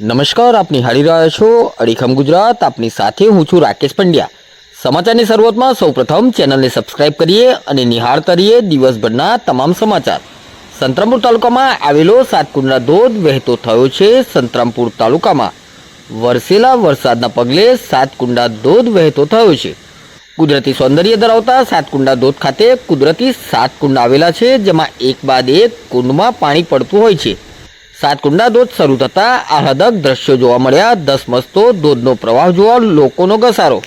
નમસ્કાર, આપ નિહાળી રહ્યા છો અડીખમ ગુજરાત. આપની સાથે હું છું રાકેશ પંડ્યા. સમાચારની શરૂઆતમાં સૌપ્રથમ ચેનલને સબસ્ક્રાઇબ કરીએ અને નિહાળતા રહીએ દિવસભરના તમામ સમાચાર. સંતરામપુર તાલુકામાં આવેલો સાતકુંડના ધોધ વહેતો થયો છે સંતરામપુર તાલુકામાં. વરસેલા વરસાદના પગલે સાતકુંડા ધોધ વહેતો થયો છે. કુદરતી સૌંદર્ય ધરાવતા સાતકુંડા ધોધ ખાતે કુદરતી સાત કુંડ આવેલા છે, જેમાં એક બાદ એક કુંડમાં પાણી પડતું હોય છે. સાતકુંડા ધોધ શરૂ થતાં આહલાદક દ્રશ્યો જોવા મળ્યા. દસ મસ્તો ધોધનો પ્રવાહ જોવા લોકોનો ઘસારો.